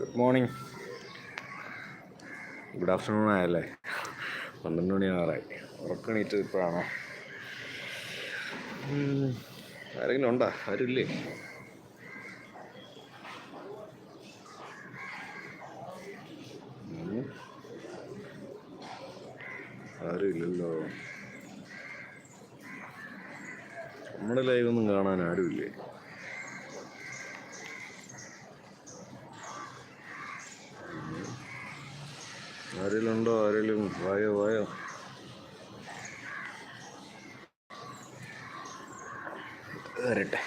Good morning good afternoon ആയല്ലേ? പന്ത്രണ്ട് മണി ആറായി. ഉറക്കണീറ്റ് ഇപ്പോഴാണോ? ആരെങ്കിലും ഉണ്ടോ? ആരുമില്ലേ. ആരുമില്ലല്ലോ. നമ്മുടെ ലൈവൊന്നും കാണാൻ ആരുമില്ലേ? ആരെങ്കിലും ഉണ്ടോ ആരെങ്കിലും വായോ വായോ വരട്ടെ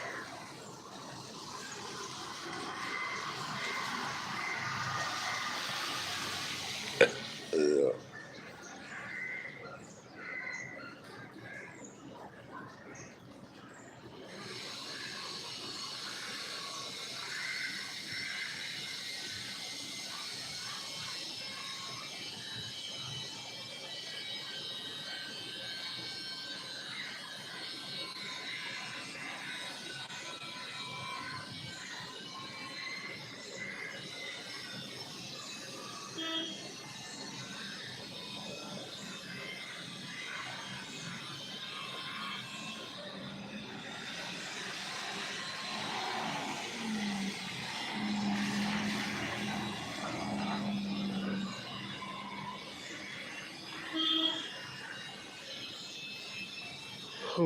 ഹും. ആ,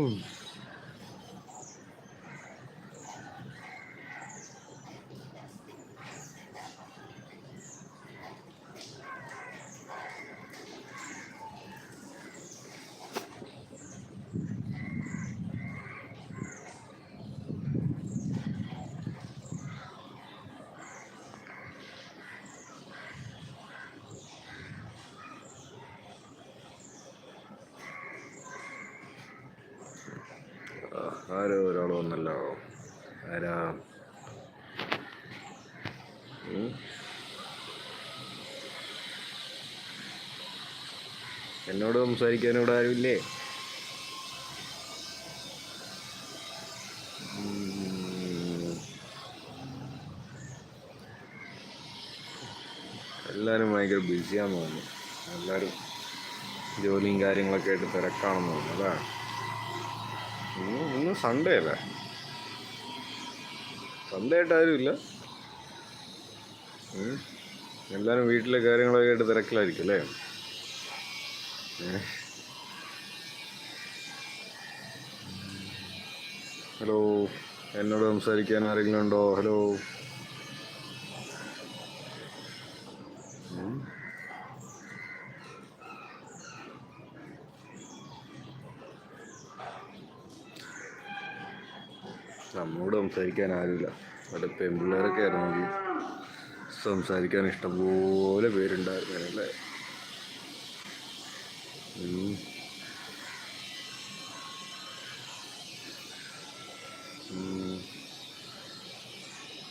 ഒരാൾ ആരാ? എന്നോട് സംസാരിക്കാൻ ഇവിടെ ആരുമില്ലേ. എല്ലാവരും ഭയങ്കര ബിസിയാന്ന് തോന്നുന്നു. എല്ലാവരും ജോലിയും കാര്യങ്ങളൊക്കെ ആയിട്ട് തിരക്കാണെന്ന് തോന്നുന്നു അല്ലേ ഇന്ന് സൺഡേ അല്ലേ? സൺഡേ ആയിട്ട് ആരുമില്ല. എല്ലാവരും വീട്ടിലെ കാര്യങ്ങളൊക്കെ ആയിട്ട് തിരക്കിലായിരിക്കും അല്ലേ? ഹലോ എന്നോട് സംസാരിക്കാൻ ആരെങ്കിലും ഉണ്ടോ? ഹലോ നമ്മോട് സംസാരിക്കാൻ ആരുമില്ല. അവിടെ പെൺപിള്ളേരൊക്കെ ആയിരുന്നെങ്കിൽ സംസാരിക്കാൻ ഇഷ്ടംപോലെ പേരുണ്ടായിരുന്നു അല്ലേ.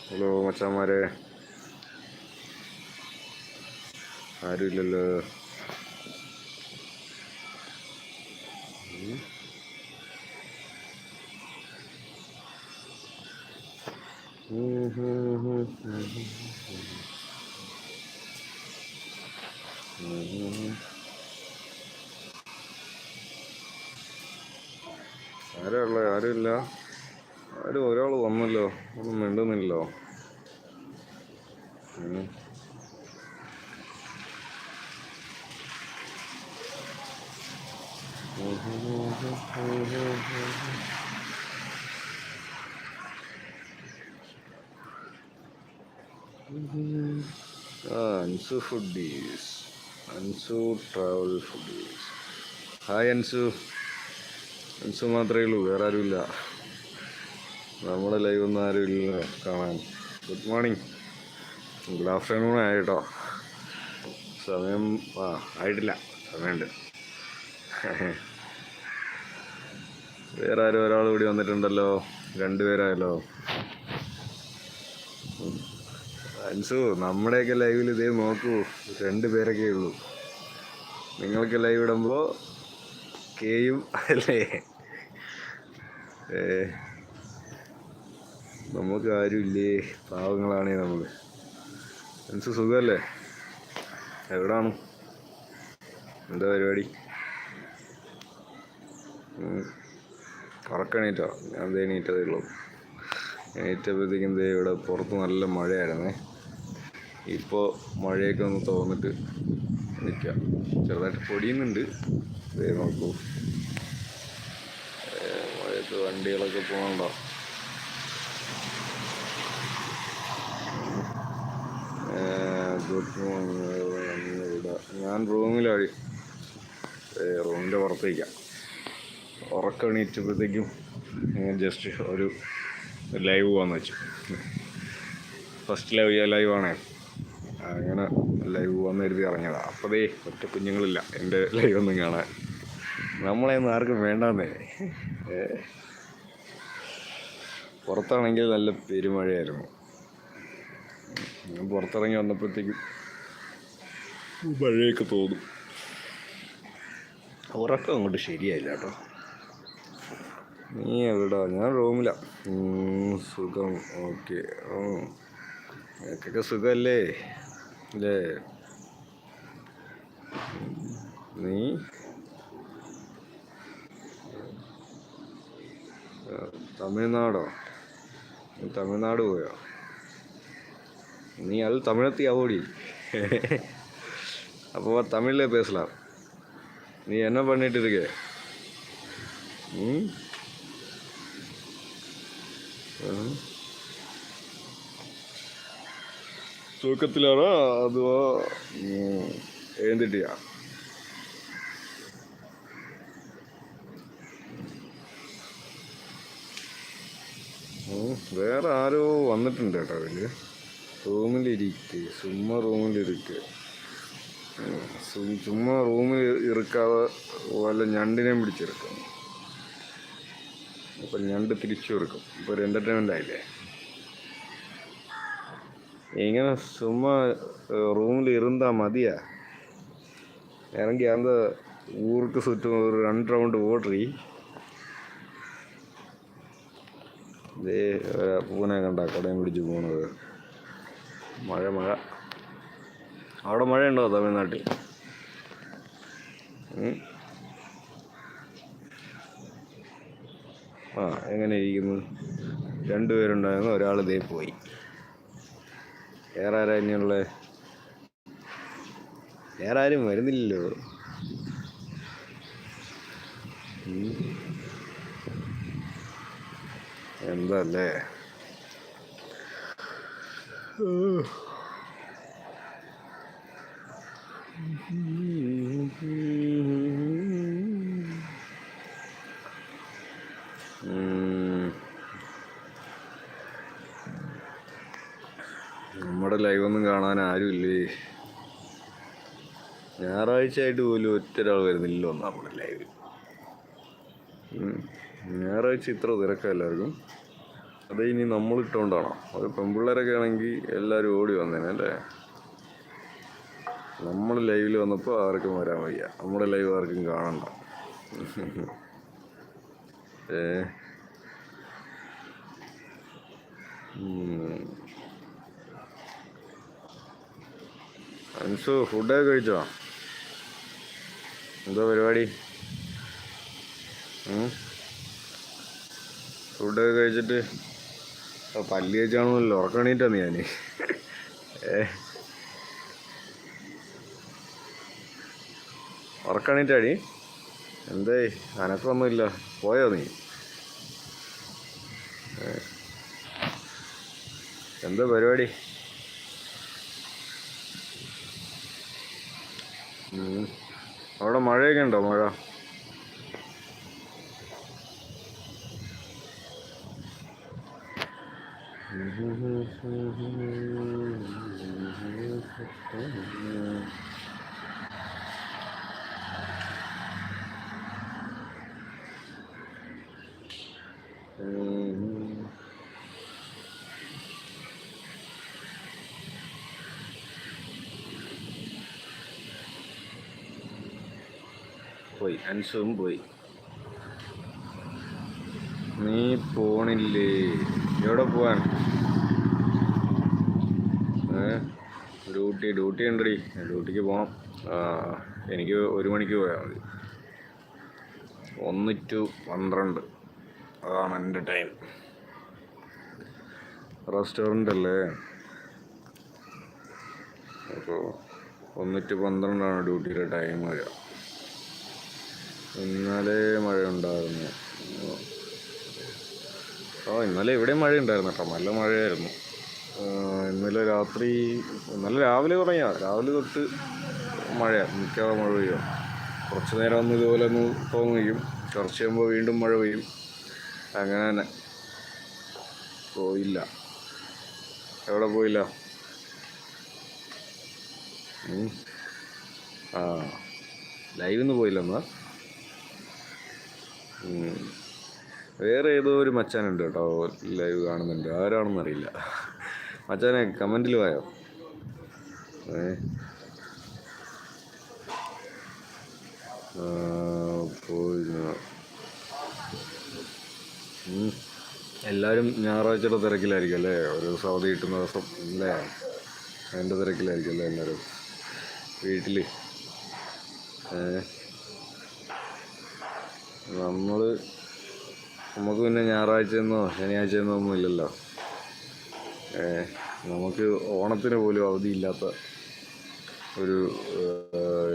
ഹലോ മച്ചാന്മാരെ. ആരുമില്ലല്ലോ. ഉം ഹും ഹും ആരും ഹും. ഉം ഒന്നും ഹും. ആരാ ഉള്ളത് ആരുമില്ല ആരും ഒരാൾ വന്നല്ലോ ഒന്നും മിണ്ടുന്നില്ലല്ലോ ഉം. Ansu foodies Ansu travel foodies hi Ansu. Ansu മാത്രമേ ഉള്ളൂ വേറെ ആരുമില്ല. നമ്മുടെ ലൈവൊന്നും ആരും ഇല്ല കാണാൻ. ഗുഡ് മോർണിംഗ് ഗുഡ് ആഫ്റ്റർനൂൺ ആയിട്ടോ സമയം ആ ആയിട്ടില്ല. സമയമുണ്ട്. വേറെ ആരും ഒരാൾ കൂടി വന്നിട്ടുണ്ടല്ലോ? രണ്ടുപേരായല്ലോ? അൻസു നമ്മുടെയൊക്കെ ലൈവിൽ ഇതേ നോക്കൂ. രണ്ട് പേരൊക്കെ ഉള്ളൂ. നിങ്ങൾക്ക് ലൈവ് ഇടുമ്പോൾ കെയും അല്ലേ? നമുക്ക് ഇല്ലേ? പാവങ്ങളാണേ നമ്മൾ അൻസു സുഖമല്ലേ എവിടാണ്? എന്താ പരിപാടി. ഉറക്കണീറ്റോ ഞാൻ എണീറ്റതേ ഉള്ളൂ. എണീറ്റപ്പോഴത്തേക്കും ഇവിടെ പുറത്ത് നല്ല മഴയായിരുന്നേ. ഇപ്പോൾ മഴയൊക്കെ ഒന്ന് തോന്നിട്ട് നിൽക്കാം ചെറുതായിട്ട് പൊടിയുന്നുണ്ട്. ദേ നോക്കൂ. മഴയത്ത് വണ്ടികളൊക്കെ പോകണ്ടോ ഞാൻ റൂമിലാഴി റൂമിന്റെ പുറത്തേക്കാം. ഉറക്കം ഞാൻ ജസ്റ്റ് ഒരു ലൈവ് പോകാന്ന് വെച്ചു. ഫസ്റ്റ് ലൈവ് ലൈവാണേ അങ്ങനെ ലൈവ് വന്ന് കരുതി ഇറങ്ങിയതാ. അപ്പതേ ഒറ്റ കുഞ്ഞുങ്ങളില്ല. എന്റെ ലൈവ് ഒന്നും കാണാൻ. നമ്മളെയൊന്നും ആർക്കും വേണ്ടെന്നേ. പുറത്താണെങ്കിൽ നല്ല പെരുമഴയായിരുന്നു. പുറത്തിറങ്ങി വന്നപ്പോഴത്തേക്കും മഴയൊക്കെ തോന്നും. ഉറക്കം അങ്ങോട്ട് ശരിയായില്ല കേട്ടോ. നീ എവിടാ? ഞാൻ റൂമിലാണ് സുഖം. ഓക്കെ. ഓ എനിക്കൊക്കെ സുഖമല്ലേ അല്ലേ ഉം, നീ ആ, തമിഴ്നാടോ നീ തമിഴ്നാട് പോയോ நீ அது தமிழத்தை ஓடி அப்போ தமிழில் பேசலாம் நீ என்ன பண்ணிட்டு இருக்க ம் തൂക്കത്തിലാണോ അതോ ഏന്തിട്ടിയാ വേറെ ആരോ വന്നിട്ടുണ്ട് കേട്ടോ അവർ റൂമിലിരിക്കെ ചുമ്മാ റൂമിലിരിക്കെ. ചുമ്മാ റൂമിൽ ഇറക്കാതെ വല്ല ഞണ്ടിനെയും പിടിച്ചിറക്കും അപ്പം ഞണ്ട് തിരിച്ചു കൊടുക്കും ഇപ്പോൾ ഒരു എന്റർടൈൻമെന്റ് ആയില്ലേ? ഇങ്ങനെ ചുമ്മാ റൂമിൽ ഇരുന്നാ മതിയാ ഇറങ്ങി அந்த ஊருக்கு சுற்றும் ஒரு ரெண்டு ரவுண்டு ஓடுறி ദേ ഒരു പൂനെ കണ്ട കടയും പിടിച്ച് പോണത് മഴ മഴ അവിടെ മഴയുണ്ടോ തമിഴ്നാട്ടിൽ ഉം? ആ എങ്ങനെ ഇരിക്കുന്നു രണ്ടുപേരുണ്ടായിരുന്നു ഒരാൾ ഇതേ പോയി വേറെ ആരാ ഇനിയുള്ളത് വേറെ ആരും വരുന്നില്ലല്ലോ. എന്തല്ലേ ഉം. നമ്മുടെ ലൈവ് ഒന്നും കാണാൻ ആരുമില്ലേ? ഞായറാഴ്ച ആയിട്ട് പോലും ഒറ്റരാൾ വരുന്നില്ല വരുന്നില്ലല്ലോ നമ്മുടെ ലൈവ് ഞായറാഴ്ച ഇത്ര തിരക്കാ എല്ലാവർക്കും. അത് ഇനി നമ്മൾ ഇട്ടുകൊണ്ടാണോ അത് പെൺപിള്ളേരൊക്കെ ആണെങ്കിൽ എല്ലാവരും ഓടി വന്നേനെ അല്ലേ? നമ്മൾ ലൈവിൽ വന്നപ്പോൾ ആർക്കും വരാൻ വയ്യ. നമ്മുടെ ലൈവ് ആർക്കും കാണണ്ട. ഏ? അൻസു ഫുഡൊക്കെ കഴിച്ചോ? എന്തോ പരിപാടി? ഫുഡൊക്കെ കഴിച്ചിട്ട് പല്ലി വെച്ചാണല്ലോ നീ ഞാൻ ഉറക്കണീറ്റാടി എന്തേ അനക്കൊന്നുമില്ല പോയോ നീ. എന്താ പരിപാടി ഉം. അവിടെ മഴയൊക്കെ ഉണ്ടോ മഴ ഉം. പോയി അൻസും പോയി. നീ പോണില്ലേ? എവിടെ പോവാൻ? ഡ്യൂട്ടി ഡ്യൂട്ടി ഉണ്ടടി. ഡ്യൂട്ടിക്ക് പോകണം ആ, എനിക്ക് ഒരു മണിക്ക് പോയാൽ മതി. ഒന്ന് ടു പന്ത്രണ്ട്. അതാണ് എന്റെ ടൈം. റെസ്റ്റോറന്റ് അല്ലേ? അപ്പോൾ ഒന്ന് ടു പന്ത്രണ്ടാണ് ഡ്യൂട്ടിയുടെ ടൈം വരിക. ഇന്നലെ മഴ ഉണ്ടായിരുന്നു ആ ഇന്നലെ ഇവിടെയും മഴ ഉണ്ടായിരുന്നു കേട്ടോ. നല്ല മഴയായിരുന്നു. ഇന്നലെ രാത്രി ഇന്നലെ രാവിലെ തുടങ്ങിയ രാവിലെ തൊട്ട് മഴയാണ് മിക്കവാറും മഴ പെയ്യും. കുറച്ച് നേരം ഒന്ന് ഇതുപോലെ ഒന്ന് തോന്നുകയും കുറച്ച് കഴിയുമ്പോൾ വീണ്ടും മഴ പെയ്യും. അങ്ങനെ തന്നെ. പോയില്ല. എവിടെ പോയില്ല? ആ ലൈവിന്ന് പോയില്ല എന്നാ. വേറെ ഏതോ ഒരു മച്ചാനുണ്ട് കേട്ടോ ലൈവ് കാണുന്നുണ്ട്. ആരാണെന്ന് അറിയില്ല. മച്ചാനെ കമന്റിൽ വായോ? എല്ലാവരും ഞായറാഴ്ചയുടെ തിരക്കിലായിരിക്കും അല്ലേ? ഒരു സൗദി കിട്ടുന്ന ദിവസം അല്ലേ? അതിന്റെ തിരക്കിലായിരിക്കും അല്ലേ എല്ലാവരും വീട്ടിൽ നമ്മൾ നമുക്ക് പിന്നെ ഞായറാഴ്ചയെന്നോ ശനിയാഴ്ചയെന്നോ ഒന്നും ഇല്ലല്ലോ നമുക്ക് ഓണത്തിന് പോലും അവധിയില്ലാത്ത ഒരു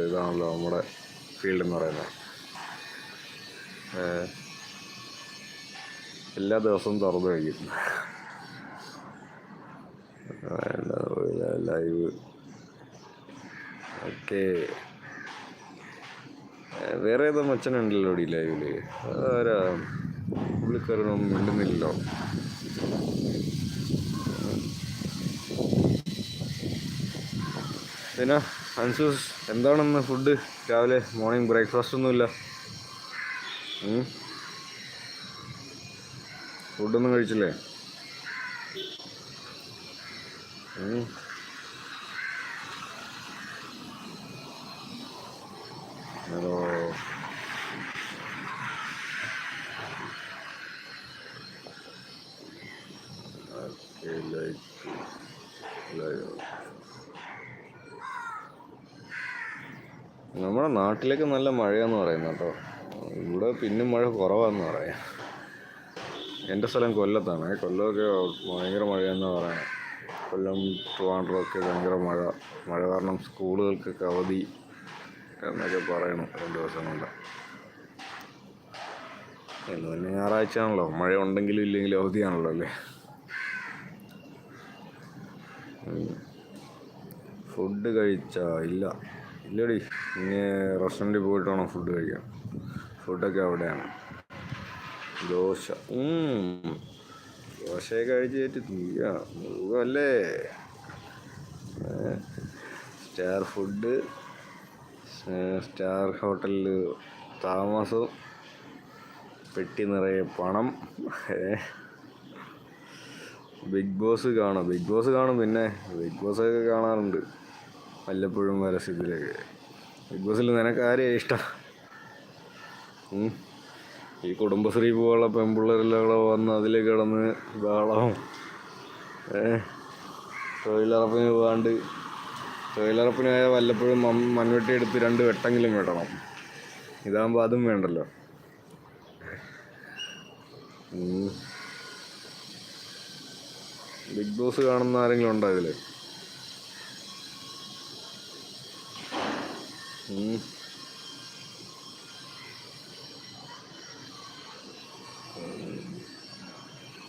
ഇതാണല്ലോ നമ്മുടെ ഫീൽഡ് എന്ന് പറയുന്നത്. എല്ലാ ദിവസവും തുറന്നു കഴിക്കും. ലൈവ്. ഓക്കെ. വേറെ ഏതോ മച്ചനുണ്ടല്ലോ ഈ ലൈവിൽ ആരാ പുള്ളിക്കാരനൊന്നും മിണ്ടുന്നില്ലല്ലോ. പിന്നെ അൻസൂസ് എന്താണെന്ന് ഫുഡ് രാവിലെ മോർണിംഗ് ബ്രേക്ക്ഫാസ്റ്റ് ഒന്നുമില്ല? ഫുഡൊന്നും കഴിച്ചില്ലേ ഉം. ഹലോ ഓക്കെ ലൈക്ക് ലൈവ് നമ്മുടെ നാട്ടിലേക്ക് നല്ല മഴയാന്ന് പറയുന്നത് കേട്ടോ. ഇവിടെ പിന്നെ മഴ കുറവാന്ന് പറയാം. എന്റെ സ്ഥലം കൊല്ലത്താണ്. കൊല്ലമൊക്കെ ഭയങ്കര മഴയെന്ന് പറയാം കൊല്ലം ട്രിവാൻഡ്രമൊക്കെ ഭയങ്കര മഴ. മഴ കാരണം സ്കൂളുകൾക്കൊക്കെ അവധി എന്നൊക്കെ പറയണം രണ്ട് ദിവസം കൊണ്ട്. ഇന്ന് തന്നെ ഞായറാഴ്ച ആണല്ലോ മഴ ഉണ്ടെങ്കിലും ഇല്ലെങ്കിലും അവധിയാണല്ലോ അല്ലേ? ഫുഡ് കഴിച്ചാ ഇല്ല. ഇല്ലടി. ഇനി റെസ്റ്റോറന്റിൽ പോയിട്ട് വേണം ഫുഡ് കഴിക്കാൻ. ഫുഡൊക്കെ അവിടെയാണ്. ദോശ. ദോശയൊക്കെ കഴിച്ചിട്ട് തീയ അല്ലേ സ്റ്റാർ ഫുഡ് സ്റ്റാർ ഹോട്ടലിൽ താമസം പെട്ടി നിറയെ പണം. ബിഗ് ബോസ് കാണാം. ബിഗ് ബോസ് കാണും പിന്നെ. ബിഗ് ബോസ് ഒക്കെ കാണാറുണ്ട്. വല്ലപ്പോഴും പരസ്യത്തിലേക്ക് ബിഗ് ബോസിൽ നിനക്ക് ആരെയാ ഇഷ്ടം? ഈ കുടുംബശ്രീ പോലുള്ള പെൺപിള്ളേരെല്ലാം വന്ന് അതിൽ കിടന്ന് ബഹളവും തൊഴിലുറപ്പിന് പോകാണ്ട് തൊഴിലുറപ്പിനായ വല്ലപ്പോഴും മൺവെട്ടി എടുത്ത് രണ്ട് വെട്ടെങ്കിലും വെട്ടണം. ഇതാകുമ്പോൾ അതും വേണ്ടല്ലോ. ബിഗ് ബോസ് കാണുന്ന ആരെങ്കിലും ഉണ്ടോ ഇതിൽ?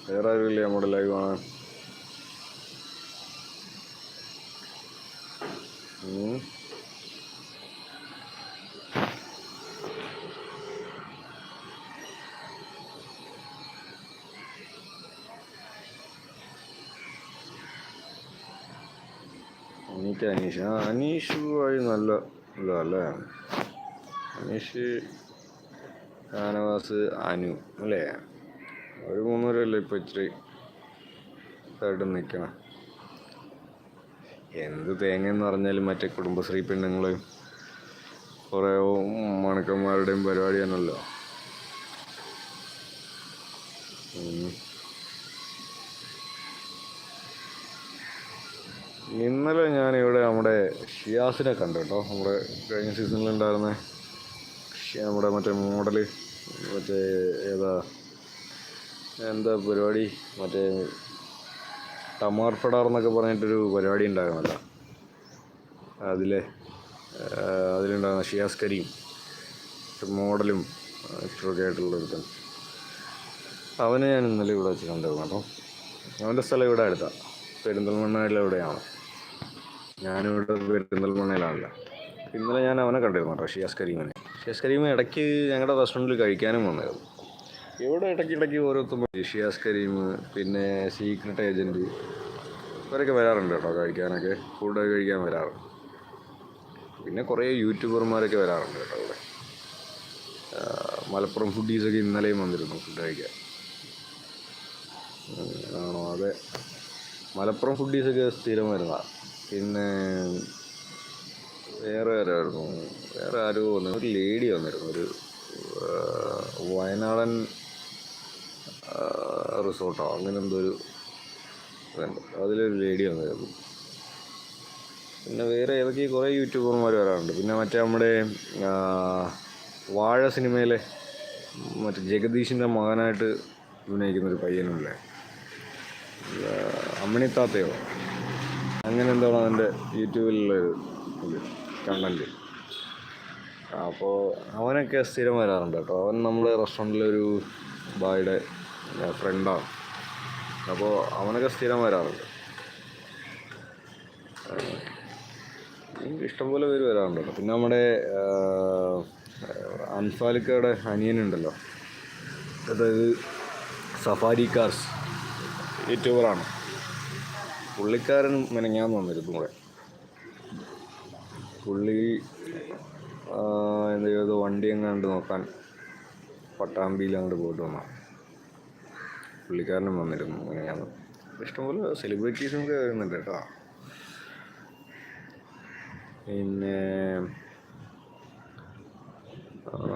വേറെ ആരുമില്ലേ നമ്മുടെ ലൈവ് കാണാൻ. എനിക്ക് അനീഷ്. ആ അനീഷുമായി വഴി നല്ല ഇതല്ലേ അനീഷ് ഷാനവാസ് അനു അല്ലേ? ഒരു മൂന്നുപേരല്ലേ ഇപ്പോൾ ഇച്ചിരി ഇതായിട്ട് നിൽക്കണം എന്ത് തേങ്ങ എന്ന് പറഞ്ഞാലും മറ്റേ കുടുംബശ്രീ പെണ്ണുങ്ങൾ കുറേ മണക്കന്മാരുടെയും പരിപാടിയാണല്ലോ. ഇന്നലെ ഞാനിവിടെ നമ്മുടെ ഷിയാസിനെ കണ്ടു കേട്ടോ. നമ്മുടെ കഴിഞ്ഞ സീസണിൽ ഉണ്ടായിരുന്ന നമ്മുടെ മറ്റേ മോഡൽ മറ്റേ ഏതാ എന്താ പരിപാടി? മറ്റേ ടമാർ ഫെഡാർ എന്നൊക്കെ പറഞ്ഞിട്ടൊരു പരിപാടി ഉണ്ടായിരുന്നല്ല. അതിലെ അതിലുണ്ടായിരുന്ന ഷിയാസ് കരീം മോഡലും ഒക്കെ ആയിട്ടുള്ള അവനെ ഞാൻ ഇന്നലെ ഇവിടെ വെച്ച് കണ്ടിരുന്നു കേട്ടോ. അവന്റെ സ്ഥലം ഇവിടെ അടുത്താണ് പെരിന്തൽമണ്ണയിലെ എവിടെയാണ് ഞാനിവിടെ പെരിന്തൽമണ്ണയിലാണല്ലോ ഇന്നലെ ഞാൻ അവനെ കണ്ടിരുന്നു കേട്ടോ ഷിയാസ് കരീമിനെ. ഷിയാസ് കരീം ഇടയ്ക്ക് ഞങ്ങളുടെ റെസ്റ്റോറന്റിൽ കഴിക്കാനും വന്നായിരുന്നു ഇവിടെ ഇടയ്ക്ക് ഇടയ്ക്ക് ഓരോരുത്തർ ഷിയാസ് കരീം പിന്നെ സീക്രട്ട് ഏജന്റ് ഇവരൊക്കെ വരാറുണ്ട് കേട്ടോ കഴിക്കാനൊക്കെ. ഫുഡൊക്കെ കഴിക്കാൻ വരാറുണ്ട് പിന്നെ കുറേ യൂട്യൂബർമാരൊക്കെ വരാറുണ്ട് കേട്ടോ ഇവിടെ. മലപ്പുറം ഫുഡീസൊക്കെ ഇന്നലെയും വന്നിരുന്നു ഫുഡ് കഴിക്കാൻ. ആണോ? അതെ. മലപ്പുറം ഫുഡീസൊക്കെ സ്ഥിരം വരുന്നതാണ് പിന്നെ വേറെ ആരായിരുന്നു? വേറെ ആരോ വന്നു ഒരു ലേഡി വന്നിരുന്നു. ഒരു വയനാടൻ റിസോർട്ടോ അങ്ങനെ എന്തോ ഒരു അതിലൊരു ലേഡി വന്നിരുന്നു. പിന്നെ വേറെ ഏതൊക്കെ കുറേ യൂട്യൂബർമാർ വരാറുണ്ട്. പിന്നെ മറ്റേ നമ്മുടെ വാഴ സിനിമയിലെ മറ്റേ ജഗദീഷിന്റെ മകനായിട്ട് അഭിനയിക്കുന്നൊരു പയ്യനുമില്ലേ അമ്മിണിത്താത്തയോ അങ്ങനെ എന്താണ് അതിന്റെ യൂട്യൂബിലുള്ള ഇത് കണ്ടന്റ് അപ്പോൾ അവനൊക്കെ സ്ഥിരം വരാറുണ്ട് കേട്ടോ. അവൻ നമ്മുടെ റെസ്റ്റോറന്റിലൊരു ബായുടെ ഫ്രണ്ടാണ് അപ്പോൾ അവനൊക്കെ സ്ഥിരം വരാറുണ്ട്. ഇഷ്ടംപോലെ പേര് വരാറുണ്ട് കേട്ടോ. പിന്നെ നമ്മുടെ അൻസാലിക്കയുടെ അനിയനുണ്ടല്ലോ. അതായത് സഫാരി കാർസ് യൂട്യൂബറാണ്. പുള്ളിക്കാരൻ മെനങ്ങാന്ന് വന്നിരുന്നു കൂടെ പുള്ളി എന്ത് ചെയ്തത് വണ്ടി എങ്ങാണ്ട് നോക്കാൻ പട്ടാമ്പിയിൽ അങ്ങോട്ട് പോയിട്ട് വന്നാൽ പുള്ളിക്കാരനും വന്നിരുന്നു മെനങ്ങാന്ന് ഇഷ്ടംപോലെ സെലിബ്രിറ്റീസും ഒക്കെ വരുന്നുണ്ട് കേട്ടോ. പിന്നെ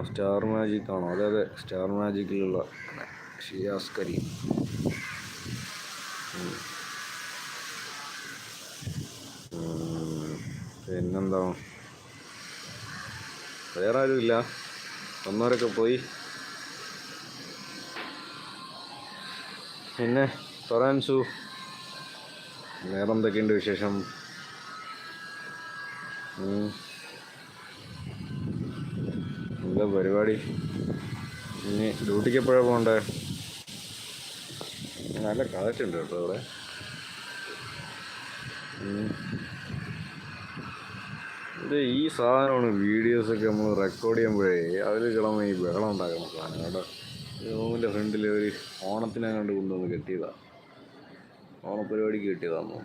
സ്റ്റാർ മാജിക് ആണോ? അതെ അതെ സ്റ്റാർ മാജിക്കിലുള്ള ഷിയാസ് പിന്നെന്താ വേറെ ഇല്ല വന്നവരൊക്കെ പോയി. പിന്നെ തൊറാൻസു വേറെ എന്തൊക്കെയുണ്ട് വിശേഷം. എന്താ പരിപാടി? ഇനി ഡ്യൂട്ടിക്ക് എപ്പോഴാണ് പോകണ്ടേ? നല്ല കാറ്റുണ്ട് കേട്ടോ ഇവിടെ. ഈ സാധനമാണ് വീഡിയോസൊക്കെ നമ്മൾ റെക്കോർഡ് ചെയ്യുമ്പോഴേ അതിൽ കിടന്ന് ഈ ബഹളം ഉണ്ടാക്കണം സാധനം കേട്ടോ. റൂമിന്റെ ഫ്രണ്ടിൽ ഒരു ഓണത്തിനങ്ങാണ്ട് കൊണ്ടുവന്ന് കെട്ടിയതാണ് ഓണപ്പരിപാടിക്ക് കിട്ടിയതാന്ന്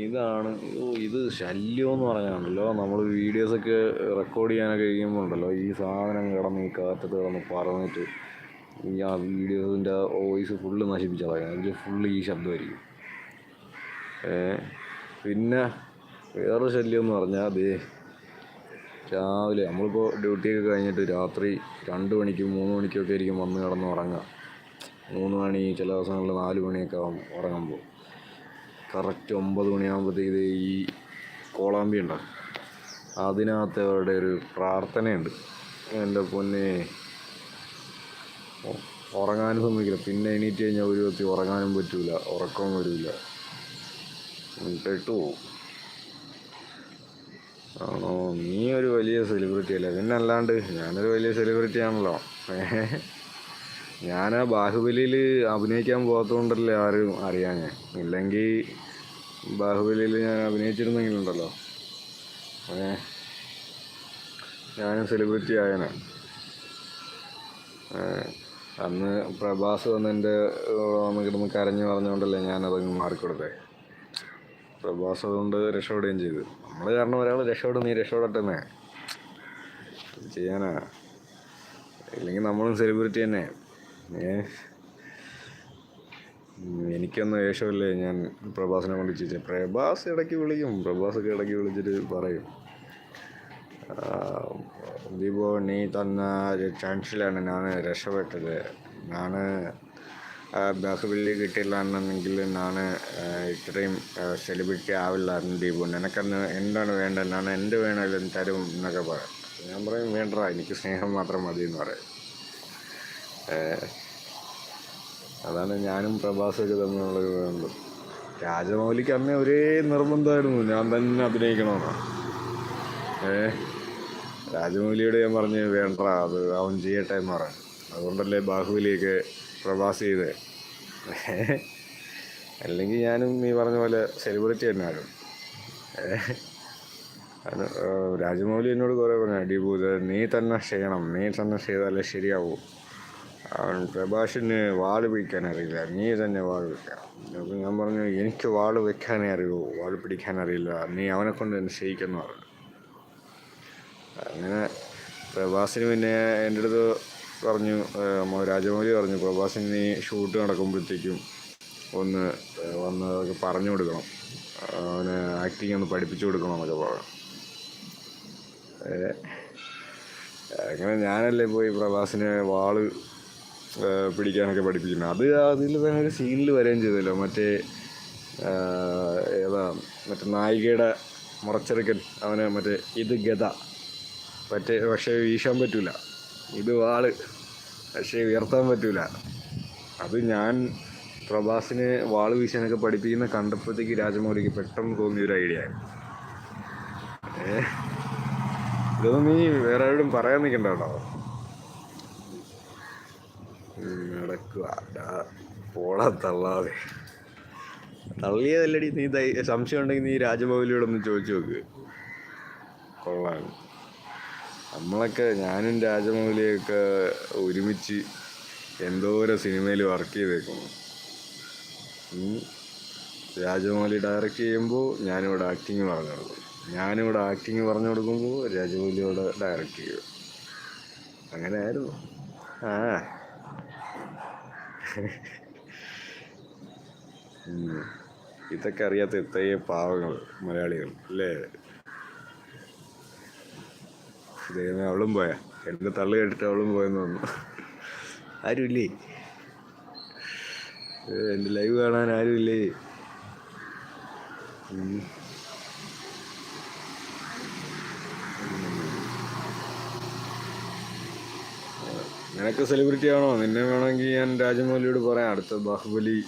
ഇതാണ് ഓ ഇത് ശല്യം എന്ന് പറഞ്ഞാണല്ലോ. നമ്മൾ വീഡിയോസൊക്കെ റെക്കോർഡ് ചെയ്യാനൊക്കെ കഴിയുമ്പോൾ ഉണ്ടല്ലോ ഈ സാധനം കിടന്ന് ഈ കാറ്റത്ത് കിടന്ന് പറന്നിട്ട് ഈ ആ വീഡിയോസിന്റെ വോയിസ് ഫുള്ള് നശിപ്പിച്ചതാണ് അതിൽ ഫുള്ള് ഈ ശബ്ദമായിരിക്കും. പിന്നെ വേറെ ശല്യം എന്ന് പറഞ്ഞാൽ അതേ രാവിലെ നമ്മളിപ്പോൾ ഡ്യൂട്ടിയൊക്കെ കഴിഞ്ഞിട്ട് രാത്രി രണ്ട് മണിക്കും മൂന്ന് മണിക്കൊക്കെ ആയിരിക്കും വന്ന് കിടന്ന് ഉറങ്ങുക മൂന്ന് മണി ചില ദിവസങ്ങളിൽ നാല് മണിയൊക്കെ ആവും ഉറങ്ങുമ്പോൾ കറക്റ്റ് ഒമ്പത് മണിയാകുമ്പോഴത്തേക്ക് ഈ കോളാമ്പി ഉണ്ടാകും അതിനകത്ത് അവരുടെ ഒരു പ്രാർത്ഥനയുണ്ട്. എന്റെ പൊന്നെ. ഉറങ്ങാനും സമ്മതിക്കില്ല. പിന്നെ എണീറ്റ് കഴിഞ്ഞാൽ ഒരു വ്യക്തി ഉറങ്ങാനും പറ്റില്ല ഉറക്കവും വരില്ല ഇട്ടിട്ട് പോവും ആണോ നീ ഒരു വലിയ സെലിബ്രിറ്റി അല്ലേ? പിന്നെ അല്ലാണ്ട് ഞാനൊരു വലിയ സെലിബ്രിറ്റി ആണല്ലോ. ഞാൻ ആ ബാഹുബലിയിൽ അഭിനയിക്കാൻ പോകാത്തതുകൊണ്ടല്ലേ ആരും അറിയാൻ ഇല്ലെങ്കിൽ ബാഹുബലിയിൽ ഞാൻ അഭിനയിച്ചിരുന്നെങ്കിലുണ്ടല്ലോ. ഏ ഞാനും സെലിബ്രിറ്റി ആയനെ. അന്ന് പ്രഭാസ് വന്ന് എന്റെ കിടന്ന് കരഞ്ഞു പറഞ്ഞുകൊണ്ടല്ലേ ഞാനതങ്ങ് മാറിക്കൊടുത്തേ. പ്രഭാസ് അതുകൊണ്ട് രക്ഷപ്പെടുകയും ചെയ്തു. നമ്മൾ കാരണം ഒരാൾ രക്ഷപ്പെടും നീ രക്ഷപ്പെടട്ടെന്നേ ചെയ്യാനാ. ഇല്ലെങ്കിൽ നമ്മളും സെലിബ്രിറ്റി തന്നെ. ഏ? എനിക്കൊന്നും വേഷമില്ലേ ഞാൻ പ്രഭാസിനെ കൊണ്ട് ചോദിച്ചത് പ്രഭാസ് ഇടയ്ക്ക് വിളിക്കും. പ്രഭാസൊക്കെ ഇടയ്ക്ക് വിളിച്ചിട്ട് പറയും. ദീപോ നീ തന്ന ഒരു ചാൻസിലാണ് ഞാൻ രക്ഷപ്പെട്ടത്. ഞാൻ ബാഹുബലി കിട്ടിയില്ല എന്നുണ്ടെങ്കിൽ ഞാൻ ഇത്രയും സെലിബ്രിറ്റി ആവില്ലായിരുന്നു ദീപു നിനക്കന്ന് എന്താണ് വേണ്ടത്? ഞാൻ എന്ത് വേണമെങ്കിലും തരും എന്നൊക്കെ പറയാം. ഞാൻ പറയും വേണ്ട എനിക്ക് സ്നേഹം മാത്രം മതി എന്ന് പറയും. അതാണ് ഞാനും പ്രഭാസൊക്കെ തമ്മിലുള്ള ബന്ധം രാജമൗലിക്ക് അന്ന് ഒരേ നിർബന്ധമായിരുന്നു. ഞാൻ തന്നെ അഭിനയിക്കണമെന്നാണ് ഏ രാജമൗലിയോട് ഞാൻ പറഞ്ഞ് വേണ്ട അത് അവൻ ചെയ്യട്ടെ എന്ന് പറഞ്ഞു. അതുകൊണ്ടല്ലേ ബാഹുബലിയൊക്കെ പ്രഭാസ് ചെയ്ത് അല്ലെങ്കിൽ ഞാനും നീ പറഞ്ഞ പോലെ സെലിബ്രിറ്റി തന്നെ ആരും രാജമൗലി എന്നോട് കുറേ പറഞ്ഞു അടിപൂ ഇത് നീ തന്നെ ചെയ്യണം നീ തന്നെ ചെയ്താലേ ശരിയാവൂ. അവൻ പ്രഭാഷിന് വാൾ പിടിക്കാൻ അറിയില്ല. നീ തന്നെ വാൾ വയ്ക്കാം അപ്പോൾ ഞാൻ പറഞ്ഞു എനിക്ക് വാൾ വെക്കാനേ അറിയൂ. വാൾ പിടിക്കാൻ അറിയില്ല. നീ അവനെ കൊണ്ട് എന്നെ ചെയ്യിക്കുന്നു പറഞ്ഞു. അങ്ങനെ പ്രഭാസിന് പിന്നെ എന്റെ അടുത്ത് പറഞ്ഞു രാജമൗലി പറഞ്ഞു പ്രഭാസിന് നീ ഷൂട്ട് നടക്കുമ്പോഴത്തേക്കും ഒന്ന് വന്ന് അതൊക്കെ പറഞ്ഞു കൊടുക്കണം. അവന് ആക്ടിങ് ഒന്ന് പഠിപ്പിച്ചു കൊടുക്കണം എന്നൊക്കെ പറഞ്ഞു. അങ്ങനെ ഞാനല്ലേ പോയി പ്രഭാസിനെ വാൾ പിടിക്കാനൊക്കെ പഠിപ്പിക്കുന്നത്. അത് അതിൽ തന്നെ ഒരു സീനിൽ വരികയും ചെയ്തല്ലോ. മറ്റേ ഏതാ മറ്റേ നായികയുടെ മുറച്ചെടുക്കൽ. അവന് മറ്റേ ഇത് ഗത മറ്റേ പക്ഷേ വീശാൻ പറ്റൂല. ഇത് വാൾ. പക്ഷേ ഉയർത്താൻ പറ്റൂല. അത് ഞാൻ പ്രഭാസിനെ വാൾ വീശാനൊക്കെ പഠിപ്പിക്കുന്ന കണ്ടപ്പോഴത്തേക്ക് രാജമൗലിക്ക് പെട്ടെന്ന് തോന്നിയൊരു ഐഡിയ ആയിരുന്നു. ഏഹ് ഇതൊന്നും നീ വേറെ എവിടെയും പറയാൻ നിൽക്കണ്ട കേട്ടോ. നടക്കുക. പോടാ തള്ളാതെ. തള്ളിയതല്ലടി നീ സംശയം ഉണ്ടെങ്കിൽ നീ രാജമൗലിയോടൊന്ന് ചോദിച്ചു നോക്ക്. കൊള്ളാം. നമ്മളൊക്കെ ഞാനും രാജമൗലിയൊക്കെ ഒരുമിച്ച് എന്തോരം സിനിമയിൽ വർക്ക് ചെയ്തേക്കുന്നു. രാജമൗലി ഡയറക്റ്റ് ചെയ്യുമ്പോൾ ഞാനിവിടെ ആക്ടിങ് പറഞ്ഞു കൊടുക്കും. ഞാനിവിടെ ആക്ടിങ് പറഞ്ഞു കൊടുക്കുമ്പോൾ രാജമൗലിയോട് ഡയറക്റ്റ് ചെയ്യും. അങ്ങനെ ആയിരുന്നു ആ. ഇതൊക്കെ അറിയാത്ത ഇത്രയും പാവങ്ങൾ മലയാളികൾ അല്ലേ? ദൈവമേ അവളും പോയാ. എന്നെ തള്ളു കേട്ടിട്ട് അവളും പോയെന്ന് തോന്നുന്നു. ആരുമില്ലേ? എന്റെ ലൈവ് കാണാൻ ആരുമില്ലേ. നിനക്ക് സെലിബ്രിറ്റി ആണോ? നിന്നെ വേണമെങ്കിൽ ഞാൻ രാജമൗലിയോട് പറയാം. അടുത്ത ബാഹുബലി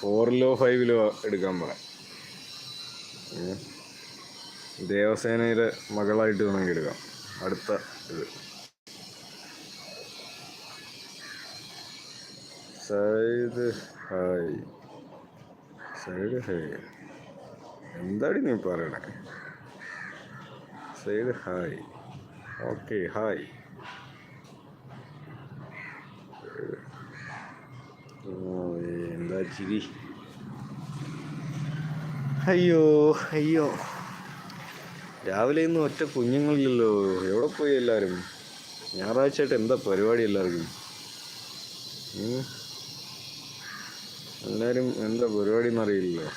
ഫോറിലോ ഫൈവിലോ എടുക്കാൻ പറയാം. ദേവസേനയുടെ മകളായിട്ട് വേണമെങ്കിൽ എടുക്കാം. അടുത്ത ഇത്. സൈഡ് ഹായ് സൈഡ് ഹായ് എന്താടി നീ പറയണേ? സൈഡ് ഹായ് ഓക്കെ ഹായ് എന്താ ചിരി? അയ്യോ അയ്യോ. രാവിലെ ഇന്ന് ഒറ്റ കുഞ്ഞുങ്ങളില്ലല്ലോ. എവിടെ പോയി എല്ലാവരും ഞായറാഴ്ചയായിട്ട് എന്താ പരിപാടി എല്ലാവർക്കും? എല്ലാവരും എന്താ പരിപാടി എന്നറിയില്ലല്ലോ.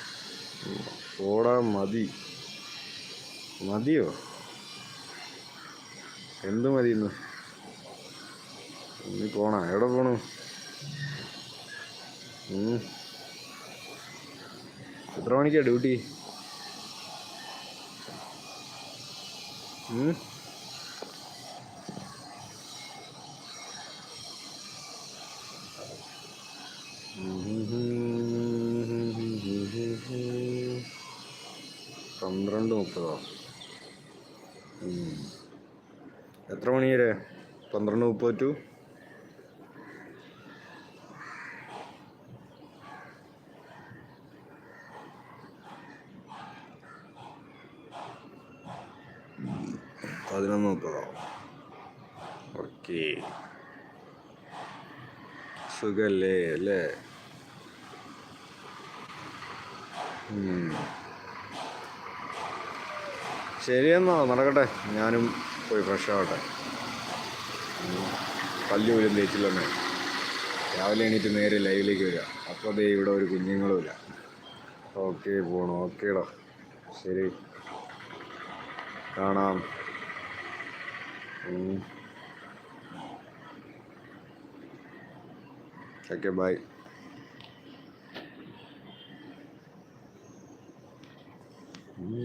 ഓടാ മതി. മതിയോ? എന്ത് മതി ഇന്ന്? ഇനി പോണ? എവിടെ പോണു? എത്ര മണിക്കാണ് ഡ്യൂട്ടി? പന്ത്രണ്ട് മുപ്പതോ. എത്ര മണി വരെ പന്ത്രണ്ട് മുപ്പത് ടു പതിനൊന്ന് മുപ്പതോ ഓക്കെ സുഖല്ലേ അല്ലേ ഉം. ശരിയെന്നോ നടക്കട്ടെ. ഞാനും പോയി ഫ്രഷ് ആവട്ടെ. പല്ലു പോലും തേച്ചില്ലെന്നേ. രാവിലെ എണീറ്റ് നേരെ ലൈവിലേക്ക് വരിക. അപ്പോൾ ദേ ഇവിടെ ഒരു കുഞ്ഞുങ്ങളുമില്ല ഓക്കെ പോണു. ഓക്കേടാ. ശരി. കാണാം. Okay bye. Oh,